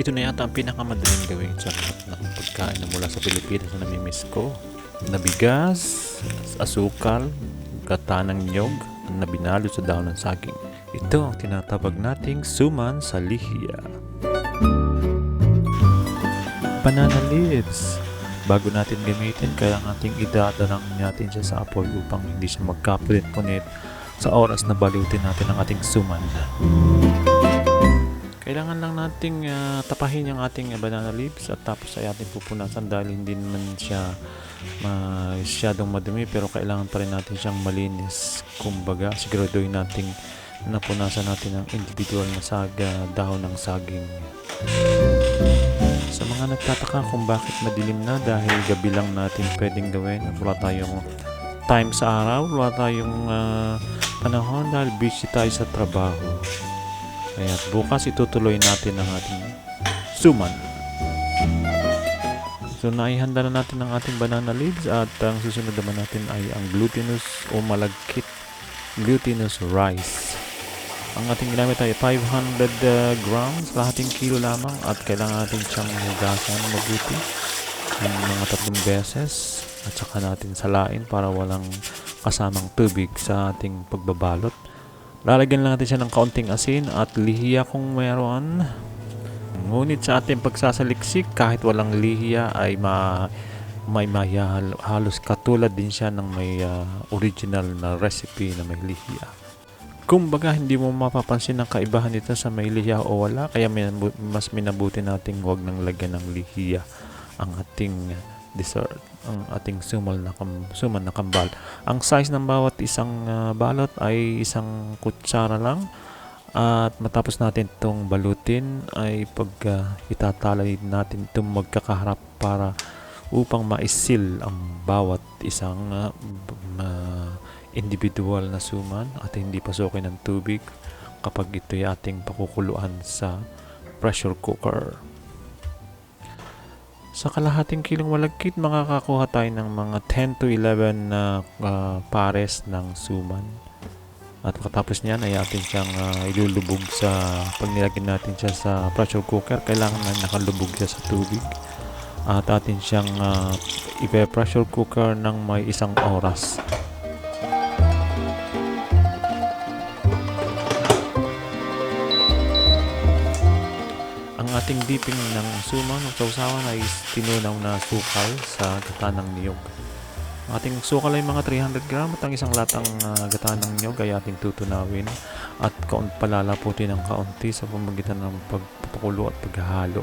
Ito na yata ang pinakamadaling gawin sa lahat ng pagkain na mula sa Pilipinas na namimiss ko. Na bigas, asukal, gata ng nyog, na binalo sa daon ng saging. Ito ang tinatawag nating suman sa lihiya. Banana leaves. Bago natin gamitin, kaya ating idadarang natin siya sa apoy upang hindi siya magkapunit-punit sa oras na balutin natin ang ating suman. Kailangan lang nating ah, tapahin yung ating ah, banana leaves at tapos ay ating pupunasan dahil hindi naman siya masyadong madumi pero kailangan pa rin natin siyang malinis. Kumbaga, siguraduhin nating napunasan natin ang individual na saga dahon ng saging. Sa mga nagtataka kung bakit madilim na dahil gabi lang natin pwedeng gawin at wala tayong time sa araw, wala tayong ah, panahon dahil busy tayo sa trabaho. Kaya bukas itutuloy natin ang ating suman. So naihanda na natin ang ating banana leaves at ang susunod naman natin ay ang glutinous o malagkit glutinous rice. Ang ating ginamit ay 500 uh, grams, kalahating kilo lamang at kailangan natin siyang hugasan mabuti ng mga tatlong beses at saka natin salain para walang kasamang tubig sa ating pagbabalot. Lalagyan lang natin siya ng kaunting asin at lihiya kung meron. Ngunit sa ating pagsasaliksik, kahit walang lihiya ay ma may maya halos katulad din siya ng may ah, original na recipe na may lihiya. Kumbaga, hindi mo mapapansin ang kaibahan nito sa may lihiya o wala, kaya minabu- mas minabuti nating huwag nang lagyan ng lihiya ang ating dessert, ang ating sumal na kam, suman na kambal. Ang size ng bawat isang ah, balot ay isang kutsara lang. At matapos natin itong balutin ay pag ah, itatalay natin itong magkakaharap para upang maisil ang bawat isang b- ah, individual na suman at hindi pasukin ng tubig kapag ito'y ating pakukuluan sa pressure cooker. Sa kalahating kilong malagkit, makakakuha tayo ng mga 10 to 11 na ah, pares ng suman. At pagkatapos niyan ay atin siyang ah, ilulubog sa pag nilagyan natin siya sa pressure cooker, kailangan na nakalubog siya sa tubig. At atin siyang uh, ipe-pressure cooker ng may isang oras. Ating dipping ng suman o sausawan ay tinunaw na sukal sa gata ng niyog. Ang ating sukal ay mga 300 gram at ang isang latang uh, gata ng niyog ay ating tutunawin at kaun palalaputin ng kaunti sa pamagitan ng pagpapakulo at paghahalo.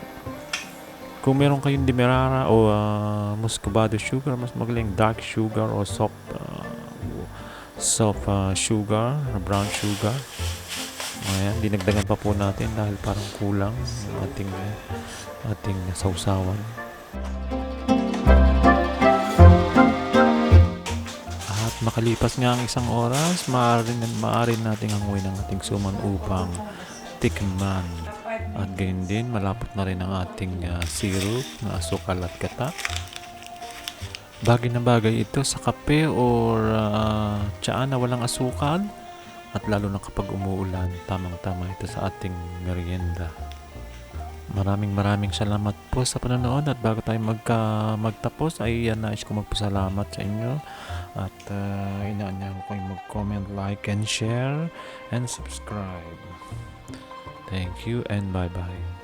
Kung meron kayong demerara o ah, muscovado sugar, mas magaling dark sugar o soft ah, soft ah, sugar, brown sugar. Ayan, dinagdagan pa po natin dahil parang kulang ang ating ating sausawan. At makalipas nga ang isang oras, maaari, maaari nating hanguin ang ating suman upang tikman. At gayon din, malapot na rin ang ating ah, syrup na asukal at gata. Bagay na bagay ito sa kape or uh, tsaa na walang asukal. At lalo na kapag umuulan, tamang-tama ito sa ating merienda. Maraming maraming salamat po sa panonood at bago tayo magka, magtapos ay uh, nais ko magpasalamat sa inyo at uh, inaanyahan ko kayong mag-comment, like, and share and subscribe. Thank you and bye-bye.